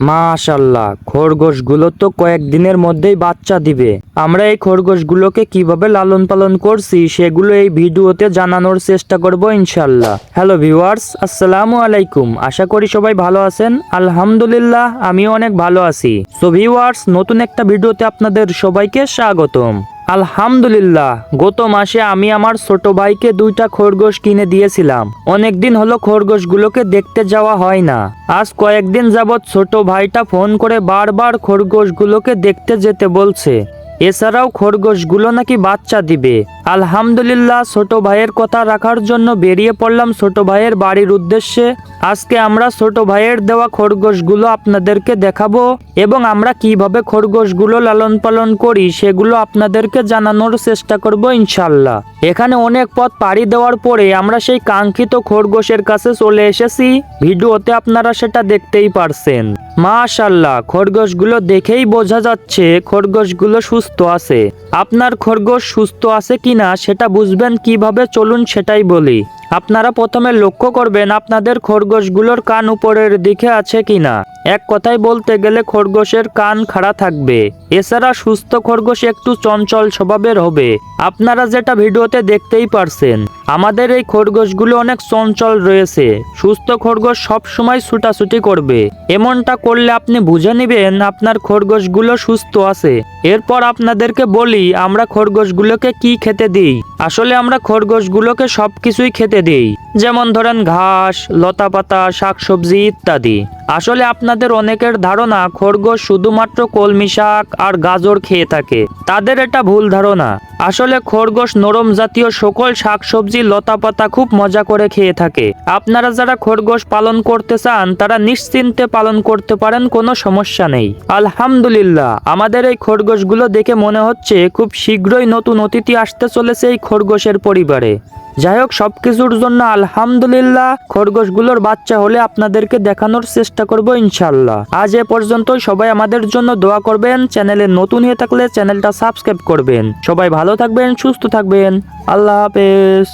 মাশাল্লাহ, খরগোশগুলো তো কয়েকদিনের মধ্যেই বাচ্চা দিবে। আমরা এই খরগোশগুলোকে কীভাবে লালন পালন করছি, সেগুলো এই ভিডিওতে জানানোর চেষ্টা করব ইনশাল্লাহ। হ্যালো ভিউয়ার্স, আসসালামু আলাইকুম। আশা করি সবাই ভালো আছেন। আলহামদুলিল্লাহ, আমিও অনেক ভালো আছি। সো ভিউয়ার্স, নতুন একটা ভিডিওতে আপনাদের সবাইকে স্বাগতম। আলহামদুলিল্লাহ, গত মাসে আমি আমার ছোট ভাইকে দুইটা খরগোশ কিনে দিয়েছিলাম। অনেকদিন হলো খরগোশগুলোকে দেখতে যাওয়া হয় না। আজ কয়েকদিন যাবৎ ছোট ভাইটা ফোন করে বারবার খরগোশগুলোকে দেখতে যেতে বলছে। এছাড়াও খরগোশগুলো নাকি বাচ্চা দিবে। আলহামদুলিল্লাহ, ছোট ভাইয়ের কথা রাখার জন্য বেরিয়ে পড়লাম ছোট ভাইয়ের বাড়ির উদ্দেশ্যে। আজকে আমরা ছোট ভাইয়ের দেওয়া খরগোশগুলো আপনাদেরকে দেখাবো এবং আমরা কীভাবে খরগোশগুলো লালন পালন করি সেগুলো আপনাদেরকে জানানোর চেষ্টা করব ইনশাল্লাহ এখানে অনেক পথ পাড়ি দেওয়ার পরে আমরা সেই কাঙ্ক্ষিত খরগোশের কাছে চলে এসেছি। ভিডিওতে আপনারা সেটা দেখতেই পারছেন। মাশাল্লাহ খরগোশগুলো দেখেই বোঝা যাচ্ছে খরগোশগুলো সুস্থ আছে। আপনার খরগোশ সুস্থ আছে কিনা সেটা বুঝবেন কীভাবে, চলুন সেটাই বলি। আপনারা প্রথমে লক্ষ্য করবেন আপনাদের খরগোশগুলোর কান উপরের দিকে আছে কিনা। এক কথায় বলতে গেলে খরগোশের কান খাড়া থাকবে। এছাড়া সুস্থ খরগোশ একটু চঞ্চল স্বভাবের হবে। আপনারা যেটা ভিডিওতে দেখতেই পারছেন। আমাদের এই খরগোশগুলো অনেক চঞ্চল রয়েছে। সুস্থ খরগোশ সব সময় ছুটাছুটি করবে। এমনটা করলে আপনি বুঝে নেবেন আপনার খরগোশগুলো সুস্থ আছে। এরপর আপনাদেরকে বলি, আমরা খরগোশগুলোকে কি খেতে দিই? আসলে আমরা খরগোশগুলোকে সব কিছুই খেতে দিই। যেমন ধরেন ঘাস লতা পাতা শাকসবজি ইত্যাদি। আসলে আপনাদের অনেকের ধারণা, খরগোশ শুধুমাত্র কলমি শাক আর গাজর খেয়ে থাকে। তাদের এটা ভুল ধারণা। আসলে খরগোশ নরম জাতীয় সকল শাকসবজি লতা পাতা খুব মজা করে খেয়ে থাকে। আপনারা যারা খরগোশ পালন করতে চান, তারা নিশ্চিন্তে পালন করতে পারেন, কোনো সমস্যা নেই। আলহামদুলিল্লাহ, আমাদের এই খরগোশগুলো দেখে মনে হচ্ছে খুব শীঘ্রই নতুন অতিথি আসতে চলেছে এই খরগোশের পরিবারে। যাই হোক সব কিছুর জন্য আলহামদুলিল্লাহ, খরগোশগুলোর বাচ্চা হলে আপনাদেরকে দেখানোর চেষ্টা করব ইনশাল্লাহ আজ এ পর্যন্ত সবাই আমাদের জন্য দোয়া করবেন, চ্যানেলে নতুন হয়ে থাকলে চ্যানেলটা সাবস্ক্রাইব করবেন। সবাই ভালো থাকবেন, সুস্থ থাকবেন, আল্লাহ হাফেজ।